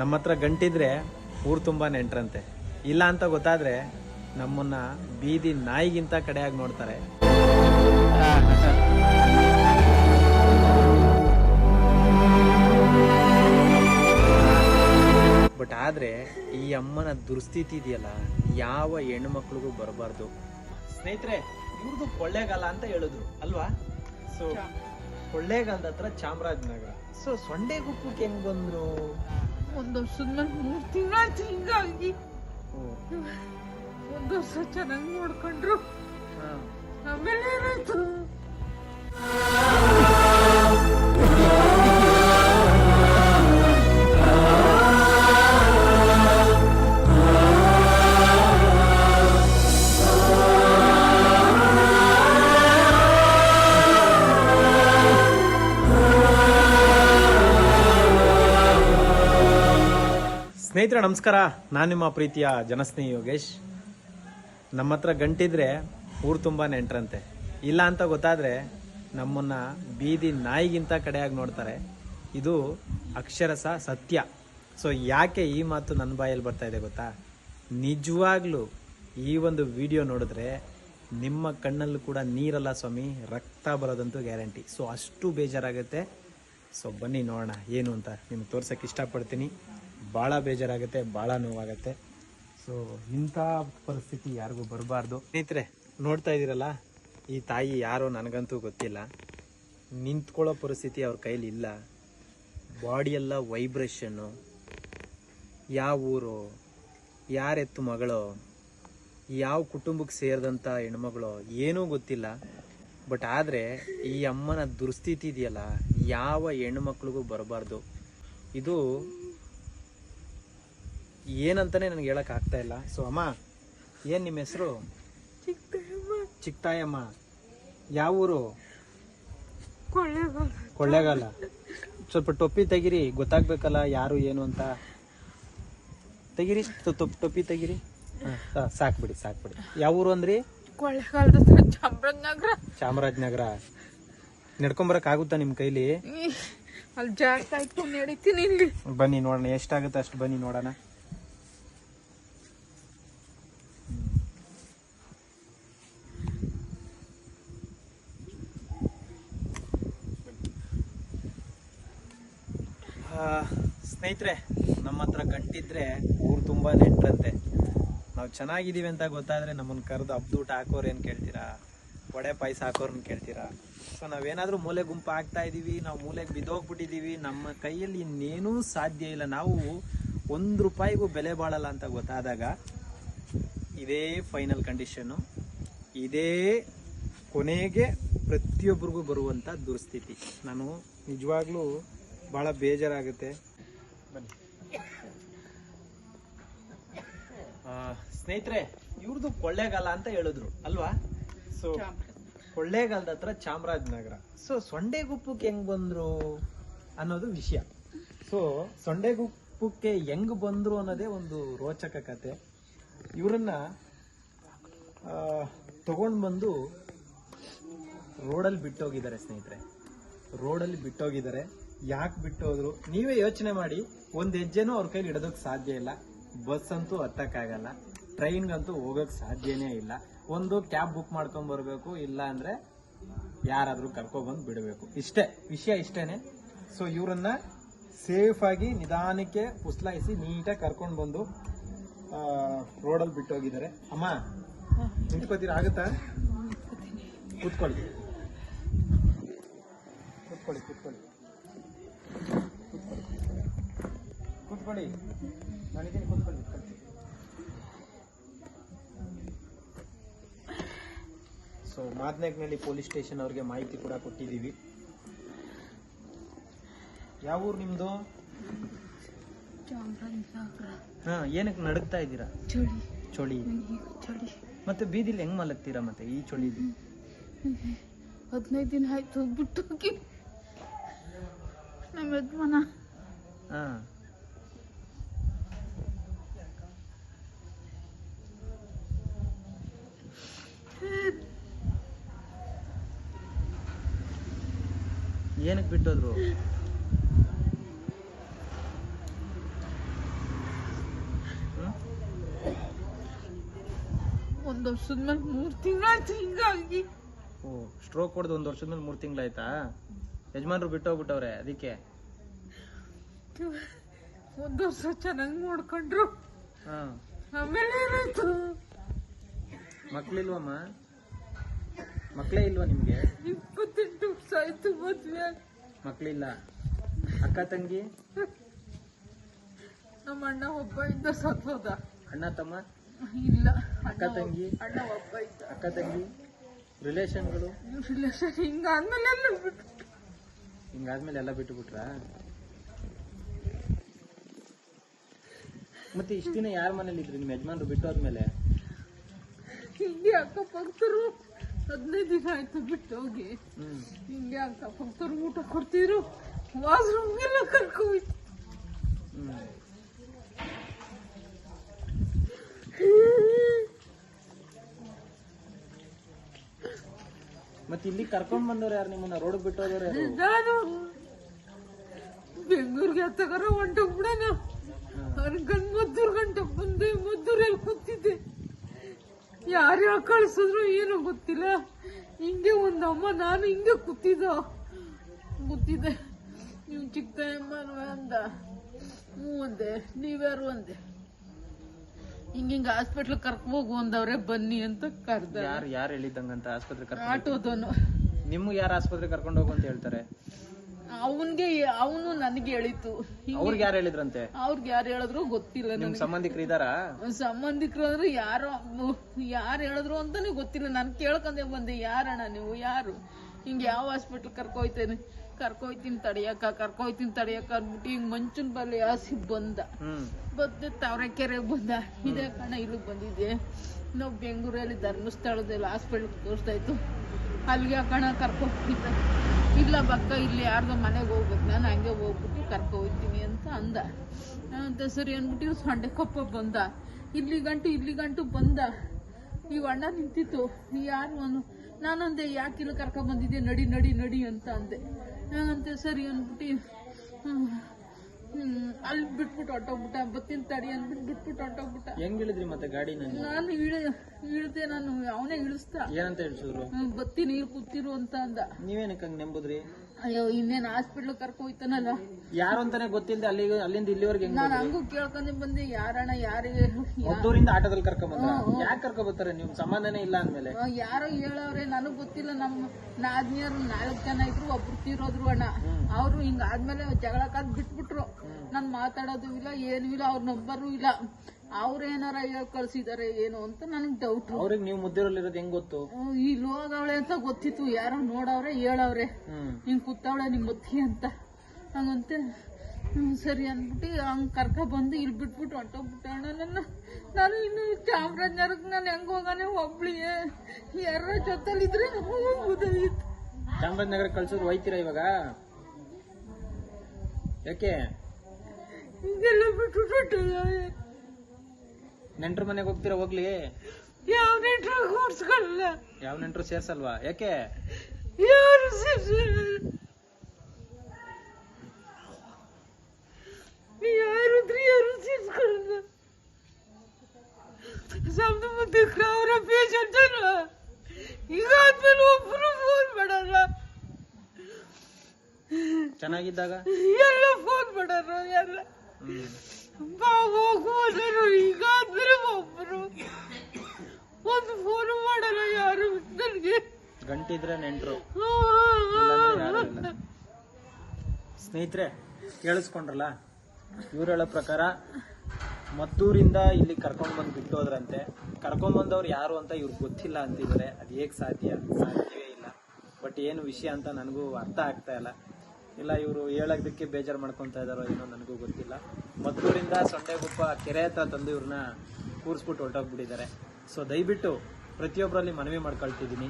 ನಮ್ಮ ಹತ್ರ ಗಂಟಿದ್ರೆ ಊರು ತುಂಬ ನೆಂಟ್ರಂತೆ ಇಲ್ಲ ಅಂತ ಗೊತ್ತಾದ್ರೆ ನಮ್ಮನ್ನ ಬೀದಿ ನಾಯಿಗಿಂತ ಕಡೆಯಾಗಿ ನೋಡ್ತಾರೆ. ಬಟ್ ಆದ್ರೆ ಈ ಅಮ್ಮನ ದುರ್ಸ್ಥಿತಿ ಇದೆಯಲ್ಲ ಯಾವ ಹೆಣ್ಮಕ್ಳಿಗೂ ಬರಬಾರ್ದು. ಸ್ನೇಹಿತರೆ ಇವ್ರದ್ದು ಕೊಳ್ಳೇಗಾಲ ಅಂತ ಹೇಳಿದ್ರು ಅಲ್ವಾ? ಸೊ ಕೊಳ್ಳೇಗಾಲದ ಹತ್ರ ಚಾಮರಾಜನಗರ. ಸೊ ಸೊಂಡೆಗುಪ್ಪಕ್ಕೆ ಹೆಂಗ್ ಬಂದ್ರು? ಒಂದ್ ವರ್ಷದ ಮೇಲೆ ಮೂರ್ ತಿಂಗಳಾಯ್ತು ಹಿಂಗಾಗಿ. ಒಂದು ವರ್ಷ ಚೆನ್ನಾಗಿ ನೋಡ್ಕೊಂಡ್ರು. ಆಮೇಲೆ ಏನಾಯ್ತು? ಸ್ನೇಹಿತರೆ, ನಮಸ್ಕಾರ. ನಾನು ನಿಮ್ಮ ಪ್ರೀತಿಯ ಜನಸ್ನೇಹಿ ಯೋಗೇಶ್. ನಮ್ಮ ಹತ್ರ ಗಂಟಿದ್ರೆ ಊರು ತುಂಬ ನೆಂಟ್ರಂತೆ ಇಲ್ಲ ಅಂತ ಗೊತ್ತಾದರೆ ನಮ್ಮನ್ನು ಬೀದಿ ನಾಯಿಗಿಂತ ಕಡೆಯಾಗಿ ನೋಡ್ತಾರೆ. ಇದು ಅಕ್ಷರಸ ಸತ್ಯ. ಸೊ ಯಾಕೆ ಈ ಮಾತು ನನ್ನ ಬಾಯಲ್ಲಿ ಬರ್ತಾ ಇದೆ ಗೊತ್ತಾ? ನಿಜವಾಗ್ಲೂ ಈ ಒಂದು ವಿಡಿಯೋ ನೋಡಿದ್ರೆ ನಿಮ್ಮ ಕಣ್ಣಲ್ಲೂ ಕೂಡ ನೀರಲ್ಲ ಸ್ವಾಮಿ, ರಕ್ತ ಬರೋದಂತೂ ಗ್ಯಾರಂಟಿ. ಸೊ ಅಷ್ಟು ಬೇಜಾರಾಗುತ್ತೆ. ಸೊ ಬನ್ನಿ ನೋಡೋಣ, ಏನು ಅಂತ ನಿಮ್ಗೆ ತೋರ್ಸೋಕ್ಕೆ ಇಷ್ಟಪಡ್ತೀನಿ. ಭಾಳ ಬೇಜಾರಾಗುತ್ತೆ ಭಾಳ ನೋವಾಗುತ್ತೆ. ಸೊ ಇಂಥ ಪರಿಸ್ಥಿತಿ ಯಾರಿಗೂ ಬರಬಾರ್ದು. ಸ್ನೇಹಿತರೆ, ನೋಡ್ತಾ ಇದ್ದೀರಲ್ಲ, ಈ ತಾಯಿ ಯಾರೋ ನನಗಂತೂ ಗೊತ್ತಿಲ್ಲ. ನಿಂತ್ಕೊಳ್ಳೋ ಪರಿಸ್ಥಿತಿ ಅವ್ರ ಕೈಲಿ ಇಲ್ಲ. ಬಾಡಿಯೆಲ್ಲ ವೈಬ್ರೇಷನ್ನು ಯಾವ ಊರು ಯಾರೆತ್ತು ಮಗಳು, ಯಾವ ಕುಟುಂಬಕ್ಕೆ ಸೇರಿದಂಥ ಹೆಣ್ಮಗಳು, ಏನೂ ಗೊತ್ತಿಲ್ಲ. ಬಟ್ ಆದರೆ, ಈ ಅಮ್ಮನ ದುರ್ಸ್ಥಿತಿ ಇದೆಯಲ್ಲ, ಯಾವ ಹೆಣ್ಮಕ್ಳಿಗೂ ಬರಬಾರ್ದು. ಇದು ಏನಂತಾನೆ ನನಗೆ ಹೇಳಕ್ ಆಗ್ತಾ ಇಲ್ಲ. ಸೊ ಅಮ್ಮ ಏನ್ ನಿಮ್ಮ ಹೆಸರು? ಚಿಕ್ಕಮ್ಮ. ಚಿಕ್ತಾಯಮ್ಮ. ಯಾವ ಊರು? ಕೊಳ್ಳೇಗಾಲ. ಕೊಳ್ಳೇಗಾಲ. ಸ್ವಲ್ಪ ಟೊಪ್ಪಿ ತೆಗಿರಿ. ಗೊತ್ತಾಗ್ಬೇಕಲ್ಲ ಯಾರು ಏನು ಅಂತ. ತೆಗಿರಿ ಟೊಪ್ಪಿ ತೆಗಿರಿ. ಹಾ, ಸಾಕ್ಬಿಡಿ ಸಾಕ್ಬಿಡಿ ಯಾವ ಊರು ಅಂದ್ರಿ? ಚಾಮರಾಜನಗರ. ಚಾಮರಾಜನಗರ. ನಡ್ಕೊಂಬರಕ್ ಆಗುತ್ತಾ ನಿಮ್ ಕೈಲಿ? ಅಲ್ಲಿ ಜಾಸ್ತಿ ಆಯ್ತು ನಡೀತೀನಿ ಇಲ್ಲಿ. ಬನ್ನಿ ನೋಡೋಣ ಎಷ್ಟಾಗುತ್ತೆ ಅಷ್ಟು ಬನ್ನಿ ನೋಡೋಣ. ಸ್ನೇಹಿತರೆ, ನಮ್ಮ ಹತ್ರ ಗಂಟಿದ್ರೆ ಊರು ತುಂಬ ನೆಂಟ್ರಂತೆ. ನಾವು ಚೆನ್ನಾಗಿದ್ದೀವಿ ಅಂತ ಗೊತ್ತಾದರೆ ನಮ್ಮನ್ನು ಕರೆದು ಹಬ್ದೂಟ ಹಾಕೋರು ಏನು ಕೇಳ್ತೀರಾ? ವಡೆ ಪಾಯಸ ಹಾಕೋರ್ನ ಕೇಳ್ತೀರಾ? ಸೊ ನಾವೇನಾದರೂ ಮೂಲೆ ಗುಂಪು ಆಗ್ತಾ ಇದ್ದೀವಿ ನಾವು ಮೂಲೆಗೆ ಬಿದ್ದೋಗ್ಬಿಟ್ಟಿದ್ದೀವಿ ನಮ್ಮ ಕೈಯಲ್ಲಿ ಇನ್ನೇನೂ ಸಾಧ್ಯ ಇಲ್ಲ. ನಾವು ಒಂದು ರೂಪಾಯಿಗೂ ಬೆಲೆ ಬಾಳಲ್ಲ ಅಂತ ಗೊತ್ತಾದಾಗ ಇದೇ ಫೈನಲ್ ಕಂಡೀಷನ್ನು ಇದೇ ಕೊನೆಗೆ ಪ್ರತಿಯೊಬ್ಬರಿಗೂ ಬರುವಂಥ ದುರ್ಸ್ಥಿತಿ. ನಾನು ನಿಜವಾಗ್ಲೂ ಭಾಳ ಬೇಜಾರಾಗುತ್ತೆ. ಸ್ನೇಹಿತರೆ ಇವ್ರದ್ದು ಕೊಳ್ಳೇಗಾಲ ಅಂತ ಹೇಳಿದ್ರು, ಅಲ್ವಾ? ಸೊ ಕೊಳ್ಳೇಗಾಲದ ಹತ್ರ ಚಾಮರಾಜನಗರ. ಸೊ ಸೊಂಡೆಗುಪ್ಪಕ್ಕೆ ಹೆಂಗ್ ಬಂದ್ರು ಅನ್ನೋದು ವಿಷಯ. ಸೊ ಸೊಂಡೆಗುಪ್ಪಕ್ಕೆ ಹೆಂಗ್ ಬಂದ್ರು ಅನ್ನೋದೇ ಒಂದು ರೋಚಕ ಕತೆ. ಇವರನ್ನ ತಗೊಂಡು ಬಂದು ರೋಡಲ್ಲಿ ಬಿಟ್ಟೋಗಿದ್ದಾರೆ ಸ್ನೇಹಿತರೆ. ರೋಡಲ್ಲಿ ಬಿಟ್ಟೋಗಿದ್ದಾರೆ. ಯಾಕೆ ಬಿಟ್ಟೋದ್ರು ನೀವೇ ಯೋಚನೆ ಮಾಡಿ. ಒಂದು ಹೆಜ್ಜೆನೂ ಅವ್ರ ಕೈಲಿ ಇಡೋದಕ್ಕೆ ಸಾಧ್ಯ ಇಲ್ಲ. ಬಸ್ ಅಂತೂ ಹತ್ತಕ್ಕಾಗಲ್ಲ. ಟ್ರೈನ್ಗಂತೂ ಹೋಗಕ್ ಸಾಧ್ಯನೇ ಇಲ್ಲ. ಒಂದು ಕ್ಯಾಬ್ ಬುಕ್ ಮಾಡ್ಕೊಂಡ್ ಬರಬೇಕು ಇಲ್ಲ ಅಂದ್ರೆ ಯಾರಾದ್ರೂ ಕರ್ಕೊಬಂದು ಬಿಡಬೇಕು. ಇಷ್ಟೇ. ವಿಷಯ ಇಷ್ಟೇನೆ. ಸೊ ಇವರನ್ನ ಸೇಫ್ ಆಗಿ ನಿಧಾನಕ್ಕೆ ಉಸ್ಲಾಯಿಸಿ ನೀಟಾಗಿ ಕರ್ಕೊಂಡು ಬಂದು ರೋಡಲ್ಲಿ ಬಿಟ್ಟೋಗಿದ್ದಾರೆ. ಅಮ್ಮ ನಿಂತ್ಕೋತೀರ? ಆಗುತ್ತಾ? ಕೂತ್ಕೊಳ್ಳಿ. ಕೂತ್ಕೊಳ್ಳಿ ಕೂತ್ಕೊಳ್ಳಿ. ಕೂತ್ಕೊಳ್ಳಿ. ನಾನಿದ್ದೀನಿ ಕೂತ್ಕೊಳ್ಳಿ ಸೊ ಮಾದನೆಗ್ನಳ್ಳಿ ಪೊಲೀಸ್ ಸ್ಟೇಷನ್ ಅವ್ರಿಗೆ ಮಾಹಿತಿ ಕೂಡ ಕೊಟ್ಟಿದ್ದೀವಿ. ಯಾವ ಊರು ನಿಮ್ದು? ಚಾಮರಾಜನಗರ ಹಾ ಏನಕ್ಕೆ ನಡುಗ್ತಾ ಇದ್ದೀರಾ? ಚಳಿ. ಮತ್ತೆ ಬೀದಿಲಿ ಹೆಂಗ್ ಮಲಗ್ತೀರಾ ಮತ್ತೆ ಈ ಚಳಿ? ಹದಿನೈದು ದಿನ ಆಯ್ತು ಬಿಟ್ಟು ನಮ್ಮ ಯಜಮಾನ. ಹಾ. ಏನಕ್ಕೆ ಬಿಟ್ಟೋದ್ರು? ಒಂದ್ ವರ್ಷದ ಮೇಲೆ ಮೂರ್ ತಿಂಗಳಾಯ್ತು ಹಿಂಗಾಗಿ. ಓ ಸ್ಟ್ರೋಕ್ ಹೊಡೆದು ಒಂದ್ ವರ್ಷದ ಮೇಲೆ ಮೂರ್ ತಿಂಗಳಾಯ್ತಾ? ಯಜಮಾನ್ರು ಬಿಟ್ಟೋಗ್ಬಿಟ್ಟವ್ರೆ ಅದಕ್ಕೆ? ಒಂದ್ ವರ್ಷ ಚೆನ್ನಾಗಿ ನೋಡ್ಕೊಂಡ್ರು. ಹಾ. ಆಮೇಲೆ ಏನಾಯ್ತು? ಮಕ್ಳಿಲ್ವಮ್ಮ? ಮಕ್ಳೇ ಇಲ್ವಾ ನಿಮ್ಗೆ? ಇಪ್ಪತ್ತು ವರ್ಷ ಆಯ್ತು ಮದ್ವೆ. ಮಕ್ಳಿಲ್ಲ? ಅಕ್ಕ ತಂಗಿ? ನಮ್ಮ ಅಣ್ಣ ಒಬ್ಬ ಇದ್ದ ಸತ್ತೋದ ಅಣ್ಣ ತಮ್ಮ? ಇಲ್ಲ. ಅಕ್ಕ ತಂಗಿ? ಅಣ್ಣ ಒಬ್ಬ ಇದ್ದ. ಅಕ್ಕ ತಂಗಿ? ರಿಲೇಷನ್ಗಳು? ರಿಲೇಷನ್ ಹಿಂಗಾದ್ಮೇಲೆ ಎಲ್ಲ ಬಿಟ್ಟು ಹಿಂಗಾದ್ಮೇಲೆ ಎಲ್ಲ ಬಿಟ್ಟು ಬಿಟ್ರ ಮತ್ತೆ ಇಷ್ಟ ದಿನ ಯಾರ ಮನೇಲಿ ಇದ್ರಿ? ನಿಮ್ಮ ಯಜಮಾನ್ರು ಬಿಟ್ಟು ಹೋದ್ಮೇಲೆ? ಹಿಂಗೆ ಅಕ್ಕಪಕ್ಕರು ಹದಿನೈದು ದಿನ ಆಯ್ತು ಬಿಟ್ಟು ಹೋಗಿ. ಹಿಂಗೆ ಅಂತ ಅಕ್ಕಪಕ್ಕರು ಊಟ ಕೊಡ್ತಿದ್ರು. ವಾಶ್ರೂಮ್ಗೆಲ್ಲ ಎಲ್ಲ ಹ್ಮ್ ಮತ್ತೆ ಇಲ್ಲಿ ಕರ್ಕೊಂಡ್ ಬಂದವ್ರು ಯಾರು? ನಿಮ್ಮನ್ನ ರೋಡ್ ಬಿಟ್ಟು ಹೋದವ್ರು ಯಾರು? ನಾನು. ಬೆಂಗಳೂರಿಗೆ ಹತ್ತಗಾರ ಹೊಂಟೋಗ್ಬಿಡೋಣ ಗಂಡ್ ಮದ್ದೂರ್ ಗಂಟ ಬಂದೆ ಮದ್ದೂರಲ್ಲಿ ಕೂತಿದ್ದೆ. ಯಾರು ಯಾರು ಕಳ್ಸಿದ್ರು ಏನು ಗೊತ್ತಿಲ್ಲ. ಹಿಂಗೆ ಒಂದ್ ಅಮ್ಮ ನಾನು ಹಿಂಗೆ ಕೂತಿದ್ದ. ಕೂತಿದ್ದೆ. ನೀವು ಚಿಕ್ಕ ಅಂದ. ಹ್ಞೂ ಅಂದೆ. ನೀವ್ಯಾರು ಒಂದೆ ಹಿಂಗ ಹಿಂಗ ಹಾಸ್ಪಿಟ್ಲ್ ಕರ್ಕೋಗು ಅಂದವ್ರೆ ಬನ್ನಿ ಅಂತ ಕರ್ದ. ಯಾರು ಯಾರು ಹೇಳಿದಂಗಂತ ಆಸ್ಪತ್ರೆ ಕರ್ಕೊಂಡು ಆಟೋದನು ನಿಮ್ಗೆ ಯಾರು ಆಸ್ಪತ್ರೆ ಕರ್ಕೊಂಡು ಹೋಗು ಅಂತ ಹೇಳ್ತಾರೆ? ಅವನ್ಗೆ ಅವನು ನನಗೆ ಹೇಳಿತು ಅವ್ರಿಗೆ ಯಾರು ಹೇಳಿದ್ರಂತೆ? ಅವ್ರಿಗೆ ಯಾರು ಹೇಳಿದ್ರು ಗೊತ್ತಿಲ್ಲ ನಿಮ್ ನನಗೆ. ಸಂಬಂಧಿಕರು ಇದಾರ ಸಂಬಂಧಿಕರು ಅಂದ್ರೆ ಯಾರೋ ಯಾರು ಹೇಳಿದ್ರು ಅಂತಾನೆ ಗೊತ್ತಿಲ್ಲ. ನಾನು ಕೇಳ್ಕೊಂಡೆ ಬಂದೆ ಯಾರಣ್ಣ ನೀವು? ಯಾರು? ಹಿಂಗ ಯಾವ ಹಾಸ್ಪಿಟ್ಲ್ ಕರ್ಕೊಯ್ತೇನೆ? ಕರ್ಕೊಯ್ತೀನಿ ತಡಿಯಕ್ಕ ಕರ್ಕೊಯ್ತೀನಿ ತಡಿಯಕ್ಕ ಅಂದ್ಬಿಟ್ಟು ಹಿಂಗ್ ಮಂಚನ್ ಬಲ್ಲಿ ಹಾಸಿ ಬಂದ. ಹ್ಮ್. ಬಂದೆ ತಾವರೆಕೆರೆಗೆ ಬಂದ. ಇದೇ ಕಣ ಇಲ್ಲಿಗೆ ಬಂದಿದ್ದೆ. ನಾವು ಬೆಂಗಳೂರಲ್ಲಿ ಧರ್ಮಸ್ಥಳದಲ್ಲಿ ಹಾಸ್ಪಿಟ್ಲ್ ತೋರಿಸ್ತಾ ಇತ್ತು. ಅಲ್ಲಿಗೆ ಆ ಕಣ ಕರ್ಕೊಂಡ್ ಇಲ್ಲ ಬಕ್ಕ, ಇಲ್ಲಿ ಯಾರ್ದೋ ಮನೆಗೆ ಹೋಗ್ಬೇಕು, ನಾನು ಹಂಗೆ ಹೋಗ್ಬಿಟ್ಟು ಕರ್ಕೊ ಹೋಗ್ತೀನಿ ಅಂತ ಅಂದ. ಅಂತ ಸರಿ ಅಂದ್ಬಿಟ್ಟು ಸಂಡೆ ಕೊಪ್ಪ ಬಂದ. ಇಲ್ಲಿ ಗಂಟು ಇಲ್ಲಿ ಗಂಟು ಬಂದ. ಈ ಅಣ್ಣ ನಿಂತಿತ್ತು. ಯಾರು ಅವನು? ನಾನಂದೆ ಯಾಕೆ ಇಲ್ಲಿ ಕರ್ಕೊಂಬಂದಿದ್ದೆ ನಡಿ ನಡಿ ನಡಿ ಅಂತ ಅಂದೆ. ಅಂತೆ ಸರಿ ಅಂದ್ಬಿಟ್ಟು ಅಲ್ಲಿ ಬಿಟ್ಬಿಟ್ಟು ಹೊಟ್ಟೋಗ್ಬಿಟ್ಟ ಬತ್ತಿನ ತಡಿ ಅಂದ್ಬಿಟ್ಟು ಬಿಟ್ಬಿಟ್ಟು ಹೊಟ್ಟೋಗ್ಬಿಟ್ಟ ಹೆಂಗ್ ಹೇಳಿದ್ರಿ ಮತ್ತೆ ಗಾಡಿ ನಾನು? ನಾನು ಇಳಿ ಇಳ್ದೆ ನಾನು ಅವನೇ ಇಳಿಸ್ತಾ ಏನಂತ ಹೇಳ್ಸಿದ್ರು ಬತ್ತಿ ನೀರು ಕೂತಿರು ಅಂತ ಅಂದ. ನೀವೇನಕ್ಕೆ ಹಂಗ್ ನೆಂಬುದ್ರಿ? ಅಯ್ಯೋ ಇನ್ನೇನ್ ಹಾಸ್ಪಿಟ್ಲ್ ಕರ್ಕೊ ಹೋಯ್ತಾನಲ್ಲ. ಯಾರು ಅಂತಾನೆ ಗೊತ್ತಿಲ್ಲದೆ ಅಲ್ಲಿ ಅಲ್ಲಿಂದ ಇಲ್ಲಿವರೆಗೆ ಹೆಂಗ್ ನಾನು ಹಂಗೂ ಕೇಳ್ಕೊಂಡೆ ಬಂದೆ ಯಾರಣ್ಣ ಯಾರಿಗೆ? ಮದ್ದೂರಿಂದ ಆಟೋದಲ್ಲಿ ಕರ್ಕೊಂಡ್ ಬಂದ ಯಾಕೆ ಕರ್ಕೊ ಬರ್ತಾರೆ ನಿಮ್ ಸಂಬಂಧನೇ ಇಲ್ಲ ಅಂದ್ಮೇಲೆ. ಯಾರೋ ಹೇಳವ್ರೆ ನನಗ್ ಗೊತ್ತಿಲ್ಲ. ನಮ್ಮ ನಾದ್ನಿಯರು ನಾಲ್ಕು ಜನ ಇದ್ರು ಒಬ್ರು ತೀರೋದ್ರು ಅಣ್ಣ. ಅವ್ರು ಹಿಂಗ ಆದ್ಮೇಲೆ ಜಗಳ ಕಾದ್ ಬಿಟ್ಬಿಟ್ರು. ನಾನ್ ಮಾತಾಡೋದು ಇಲ್ಲ ಏನು ಇಲ್ಲ ಅವ್ರ ನಂಬರು ಇಲ್ಲ. ಅವ್ರ ಏನಾರ ಹೇಳಿ ಕಳ್ಸಿದಾರೆ ಏನು ಅಂತ ನನಗ್ ಡೌಟ್ ಅವ್ರಿಗೆ ನೀವು ಮುದ್ದಿರಲ್ಲಿರೋದು ಹೆಂಗ್ ಗೊತ್ತು? ಇಲ್ಲಿ ಹೋಗವಳೆ ಅಂತ ಗೊತ್ತಿತ್ತು. ಯಾರೋ ನೋಡವ್ರೆ ಹೇಳವ್ರೆ. ಹಿಂಗ್ ಕೂತವಳೆ ನಿಮ್ ಮುತ್ತಿ ಅಂತ. ಹಂಗಂತೆ ಸರಿ ಅಂದ್ಬಿಟ್ಟು ಹಂಗ್ ಕರ್ಕ ಬಂದು ಇಲ್ಲಿ ಬಿಟ್ಬಿಟ್ಟು ಹೊಂಟೋಗ್ಬಿಟ್ಟ ಅಣ್ಣ ನನ್ನ. ನಾನು ಇನ್ನು ಚಾಮರಾಜನಗರಕ್ಕೆ ನಾನು ಹೆಂಗ್ ಹೋಗಾನೆ ಒಬ್ಳಿಗೆ ಯಾರ ಜೊತೆಲಿದ್ರೆ ಚಾಮರಾಜನಗರ ಕಳ್ಸೋದು ಹೋಯ್ತೀರಾ ಇವಾಗ? ಯಾಕೆ? ಬಿಟ್ಬಿಟ್ಟು ನೆಂಟ್ರ ಮನೆಗೆ ಹೋಗ್ತೀರಾ ಹೋಗ್ಲಿ? ಯಾವ ನೆಂಟ್ರು ಕೂರ್ಸ್ಕೊಳ್ಳಲ್ಲ ಯಾವ ನೆಂಟ್ರು ಸೇರ್ಸಲ್ವಾ? ಯಾಕೆ? ಯಾರು ಸೇರ್ಸಲ್ಲ? ಯಾರು ಯಾರು ಸೇರ್ಸ್ಕೊಳ್ಳಲ್ಲ ಸಮ್ದು ಅವರ ಪೇಷಂಟ್ ಅಲ್ವಾ ಈಗ ಆದ್ಮೇಲೆ ಒಬ್ರು ಫೋನ್ ಮಾಡಲ್ಲ. ಚೆನ್ನಾಗಿದ್ದಾಗ? ಎಲ್ಲ ಫೋನ್ ಮಾಡಲ್ಲ ಎಲ್ಲ. ಹ್ಮ್ ಬಾ ಈಗಾದ್ರೆ ಒಬ್ರು. ಒಂದು ಫೋನ್ ಮಾಡಲ್ಲ ಯಾರು? ನನಗೆ. ಗಂಟಿದ್ರೆ ನೆಂಟ್ರು. ಸ್ನೇಹಿತರೆ ಕೇಳಿಸ್ಕೊಂಡ್ರಲ್ಲ? ಇವ್ರು ಹೇಳೋ ಪ್ರಕಾರ ಮದ್ದೂರಿಂದ ಇಲ್ಲಿ ಕರ್ಕೊಂಡ್ ಬಂದು ಬಿಟ್ಟೋದ್ರಂತೆ. ಕರ್ಕೊಂಡ್ ಬಂದವ್ರು ಯಾರು ಅಂತ ಇವ್ರಿಗೆ ಗೊತ್ತಿಲ್ಲ ಅಂತಿದ್ದಾರೆ ಅದು ಹೇಗೆ ಸಾಧ್ಯ? ಸಾಧ್ಯವೇ ಇಲ್ಲ. ಬಟ್ ಏನು ವಿಷಯ ಅಂತ ನನಗೂ ಅರ್ಥ ಆಗ್ತಾ ಇಲ್ಲ. ಇಲ್ಲ, ಇವರು ಹೇಳೋದಕ್ಕೆ ಬೇಜಾರು ಮಾಡ್ಕೊತಾ ಇದಾರೋ ಏನೋ ನನಗೂ ಗೊತ್ತಿಲ್ಲ. ಮದ್ದೂರಿಂದ ಸೊಂಡೆಗುಪ್ಪ ಕೆರೆ ಹತ್ರ ತಂದು ಇವ್ರನ್ನ ಕೂರಿಸ್ಬಿಟ್ಟು ಹೊರಟೋಗ್ಬಿಟ್ಟಿದ್ದಾರೆ. ಸೊ ದಯವಿಟ್ಟು ಪ್ರತಿಯೊಬ್ಬರಲ್ಲಿ ಮನವಿ ಮಾಡ್ಕೊಳ್ತಿದ್ದೀನಿ.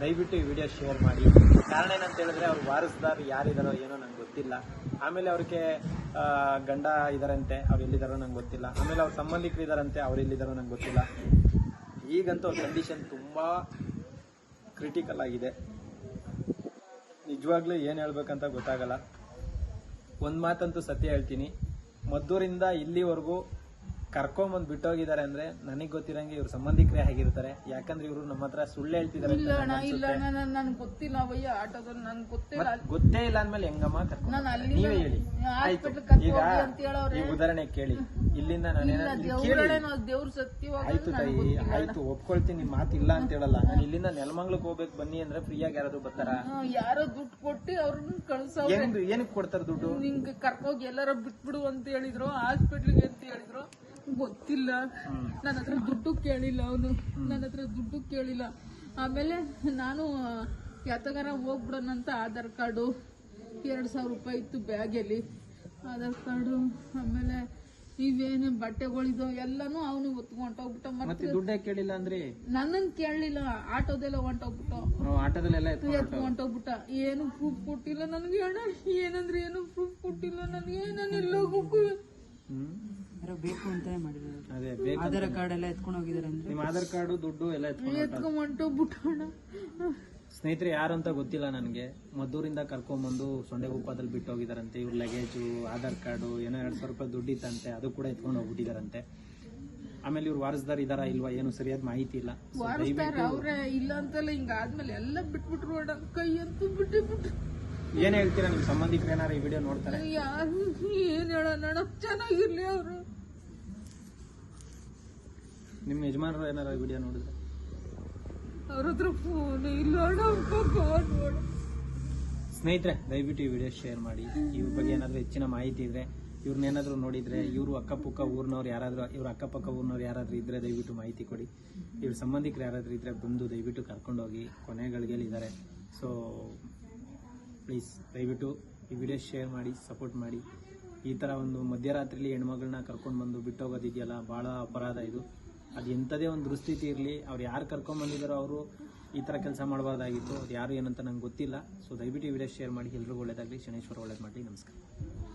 ದಯವಿಟ್ಟು ಈ ವಿಡಿಯೋ ಶೇರ್ ಮಾಡಿ. ಕಾರಣ ಏನಂತ ಹೇಳಿದ್ರೆ, ಅವ್ರು ವಾರಸ್ದಾರ್ ಯಾರಿದಾರೋ ಏನೋ ನಂಗೆ ಗೊತ್ತಿಲ್ಲ. ಆಮೇಲೆ ಅವ್ರಿಗೆ ಗಂಡ ಇದಾರಂತೆ, ಅವ್ರು ಎಲ್ಲಿದಾರೋ ನಂಗೆ ಗೊತ್ತಿಲ್ಲ. ಆಮೇಲೆ ಅವ್ರ ಸಂಬಂಧಿಕರು ಇದಾರಂತೆ, ಅವ್ರು ಎಲ್ಲಿದಾರೋ ನಂಗೆ ಗೊತ್ತಿಲ್ಲ. ಈಗಂತೂ ಅವ್ರ ಕಂಡೀಷನ್ ತುಂಬ ಕ್ರಿಟಿಕಲ್ ಆಗಿದೆ. ನಿಜವಾಗ್ಲೂ ಏನು ಹೇಳ್ಬೇಕಂತ ಗೊತ್ತಾಗಲ್ಲ. ಒಂದ್ ಮಾತಂತೂ ಸತ್ಯ ಹೇಳ್ತೀನಿ. ಮದ್ದೂರಿಂದ ಇಲ್ಲಿವರೆಗೂ ಕರ್ಕೊಂಬಂದ್ ಬಿಟ್ಟೋಗಿದ್ದಾರೆ ಅಂದ್ರೆ ನನಗ್ ಗೊತ್ತಿರಂಗೆ ಇವ್ರ ಸಂಬಂಧಿಕರೇ ಆಗಿರ್ತಾರೆ. ಯಾಕಂದ್ರೆ ಇವರು ನಮ್ಮ ಹತ್ರ ಸುಳ್ಳು ಹೇಳ್ತಿದ್ದಾರೆ ಇಲ್ಲ ಅಣ್ಣ ಇಲ್ಲ ಗೊತ್ತಿಲ್ಲ ಆಟೋದಲ್ಲಿ ಗೊತ್ತೇ ಇಲ್ಲ ಅಂದ್ಮೇಲೆ ಹೆಂಗಮ್ಮ ಕರ್ಕೊಂಡ್ ನಾನು ನೀವೇ ಹೇಳಿ. ಆಯ್ತು ಹಾಸ್ಪಿಟ್ಲ್ ಕರ್ಕೊಂಡು ಈಗ ಅಂತ. ಈ ಉದಾಹರಣೆ ಕೇಳಿ. ಇಲ್ಲಿಂದ ದೇವ್ರ ಸತ್ಯವಾಗಿ ಆಯ್ತು ತಾಯಿ ಆಯ್ತು ಒಪ್ಕೊಳ್ತೀನಿ ನಿಮ್ ಮಾತು ಇಲ್ಲ ಅಂತ ಹೇಳಲ್ಲ. ನಾನು ಇಲ್ಲಿಂದ ನೆಲಮಂಗ್ಲಕ್ ಹೋಗ್ಬೇಕು ಬನ್ನಿ ಅಂದ್ರೆ ಫ್ರೀಯಾಗಿ ಯಾರಾದ್ರು ಬರ್ತಾರ? ಯಾರೋ ದುಡ್ಡು ಕೊಟ್ಟು ಅವ್ರನ್ನ ಕಳ್ಸವ್ರೆ. ಏನು ಏನಕ್ ಕೊಡ್ತಾರ ದುಡ್ಡು? ನಿಂಗೆ ಕರ್ಕೋಗಿ ಎಲ್ಲಾರ ಬಿಟ್ಬಿಡು ಅಂತ ಹೇಳಿದ್ರು ಹಾಸ್ಪಿಟ್ಲಿಗೆ ಅಂತ ಹೇಳಿದ್ರು. ಗೊತ್ತಿಲ್ಲ. ನನ್ನ ಹತ್ರ ದುಡ್ಡು ಕೇಳಿಲ್ಲ ಅವನು. ನನ್ನ ಹತ್ರ ದುಡ್ಡು ಕೇಳಿಲ್ಲ. ಆಮೇಲೆ ನಾನು ಯಾತಗಾರ ಹೋಗ್ಬಿಡೋಣಂತ ಆಧಾರ್ ಕಾರ್ಡು ಎರಡು ಸಾವಿರ ರೂಪಾಯಿ ಇತ್ತು ಬ್ಯಾಗಲ್ಲಿ. ಆಧಾರ್ ಕಾರ್ಡು ಆಮೇಲೆ ಇವೇನು ಬಟ್ಟೆಗಳಿದು ಎಲ್ಲಾನು ಅವನು ಹೊತ್ಕೊಂಡೋಗ್ಬಿಟ್ಟ ಮತ್ತೆ ಮತ್ತೆ ದುಡ್ಡೇ ಕೇಳಿಲ್ಲ ಅಂದ್ರೆ? ನನ್ನನ್ ಕೇಳಲಿಲ್ಲ ಆಟೋದೆಲ್ಲ ಹೊಂಟೋಗ್ಬಿಟ್ಟು. ಆಟೋದಲ್ಲೆಲ್ಲ ಎತ್ಕೊಂಡು ಹೊಂಟೋಗ್ಬಿಟ್ಟ. ಏನು ಪ್ರೂಫ್ ಕೊಟ್ಟಿಲ್ಲ ನನಗೆ ಅಣ್ಣ. ಏನಂದ್ರೆ ಏನು ಪ್ರೂಫ್ ಕೊಟ್ಟಿಲ್ಲ ನನಗೆ. ನಾನು ಎಲ್ಲೋಗಕ್ಕೂ ಹ್ಮ್ ಯಾರೋ ಬೇಕು ಅಂತ ಮಾಡಿದ್ರು ಅದೇ ಬೇಕು ಆಧಾರ್ ಕಾರ್ಡ್ ಎಲ್ಲ ಎತ್ಕೊಂಡು ಹೋಗಿದಾರೆ ಅಂದ್ರೆ? ನಿಮ್ ಆಧಾರ್ ಕಾರ್ಡ್ ದುಡ್ಡು ಎಲ್ಲ ಎತ್ಕೊಂಡು ಎತ್ಕೊಂಡ್ ಹೊಂಟೋಗ್ಬಿಟ್ಟ ಅಣ್ಣ. ಸ್ನೇಹಿತರೆ ಯಾರು ಅಂತ ಗೊತ್ತಿಲ್ಲ ನನಗೆ. ಮದ್ದೂರಿಂದ ಕರ್ಕೊಂಬಂದು ಸೊಂಡೆಗುಪ್ಪದಲ್ಲಿ ಬಿಟ್ಟು ಹೋಗಿದಾರಂತೆ ಇವ್ರ ಲಗೇಜು ಆಧಾರ್ ಕಾರ್ಡು ಏನೋ ಎರಡು ಸಾವಿರ ರೂಪಾಯಿ ದುಡ್ಡಿತ್ತಂತೆ ಅದು ಕೂಡ ಎತ್ಕೊಂಡು ಹೋಗ್ಬಿಟ್ಟಿದಾರಂತೆ ಆಮೇಲೆ ಇವ್ರು ವಾರಸ್ದಾರ್ ಇದಾರ ಇಲ್ವಾ ಏನು ಸರಿಯಾದ ಮಾಹಿತಿ ಇಲ್ಲ. ಅವ್ರೆ ಇಲ್ಲ ಅಂತಲ್ಲ ಹಿಂಗ ಆದ್ಮೇಲೆ ಎಲ್ಲ ಬಿಟ್ಬಿಟ್ರು ಅಣ್ಣ. ಕೈ ಅಂತೂ ಬಿಟ್ಟು ಬಿಟ್ರು ಏನ್ ಹೇಳ್ತೀರಾ ನಿಮ್ ಸಂಬಂಧಿಕರು ಏನಾರ ಈ ವಿಡಿಯೋ ನೋಡ್ತಾರೆ? ಯಾರು ಏನ್ ಹೇಳೋಣ ಚೆನ್ನಾಗಿರ್ಲಿ ಅವರು. ನಿಮ್ಮ ಯಜಮಾನರು ಏನಾರ ವಿಡಿಯೋ ನೋಡಿದ್ರೆ? ಸ್ನೇಹಿತರೆ, ದಯವಿಟ್ಟು ಈ ವಿಡಿಯೋ ಶೇರ್ ಮಾಡಿ. ಇವ್ರ ಬಗ್ಗೆ ಏನಾದರೂ ಹೆಚ್ಚಿನ ಮಾಹಿತಿ ಇದ್ರೆ ಇವ್ರನ್ನೇನಾದ್ರೂ ನೋಡಿದ್ರೆ, ಇವರು ಅಕ್ಕಪಕ್ಕ ಊರ್ನವ್ರು ಯಾರಾದರೂ, ಇವ್ರ ಅಕ್ಕಪಕ್ಕ ಊರ್ನವ್ರು ಯಾರಾದರೂ ಇದ್ರೆ ದಯವಿಟ್ಟು ಮಾಹಿತಿ ಕೊಡಿ. ಇವ್ರ ಸಂಬಂಧಿಕರು ಯಾರಾದರೂ ಇದ್ರೆ ಬಂದು ದಯವಿಟ್ಟು ಕರ್ಕೊಂಡೋಗಿ ಕೊನೆಗಳಿಗೆಲ್ಲಿದ್ದಾರೆ ಇದ್ದಾರೆ ಸೊ ಪ್ಲೀಸ್ ದಯವಿಟ್ಟು ಈ ವಿಡಿಯೋ ಶೇರ್ ಮಾಡಿ ಸಪೋರ್ಟ್ ಮಾಡಿ. ಈ ಥರ ಒಂದು ಮಧ್ಯರಾತ್ರಿಲಿ ಹೆಣ್ಮಗಳನ್ನ ಕರ್ಕೊಂಡು ಬಂದು ಬಿಟ್ಟೋಗೋದಿದೆಯಲ್ಲ, ಭಾಳ ಅಪರಾಧ ಇದು. ಅದು ಎಂಥದೇ ಒಂದು ದುಸ್ಥಿತಿ ಇರಲಿ. ಅವ್ರು ಯಾರು ಕರ್ಕೊಂಬಂದಿದ್ದಾರೋ ಅವರು ಈ ಥರ ಕೆಲಸ ಮಾಡಬಾರ್ದಾಗಿತ್ತು. ಅದು ಯಾರು ಏನಂತ ನಂಗೆ ಗೊತ್ತಿಲ್ಲ. ಸೊ ದಯವಿಟ್ಟು ವಿಡಿಯೋ ಶೇರ್ ಮಾಡಿ. ಎಲ್ರಿಗೂ ಒಳ್ಳೇದಾಗಲಿ. ಶನೇಶ್ವರ ಒಳ್ಳೇದು ಮಾಡಿ ನಮಸ್ಕಾರ.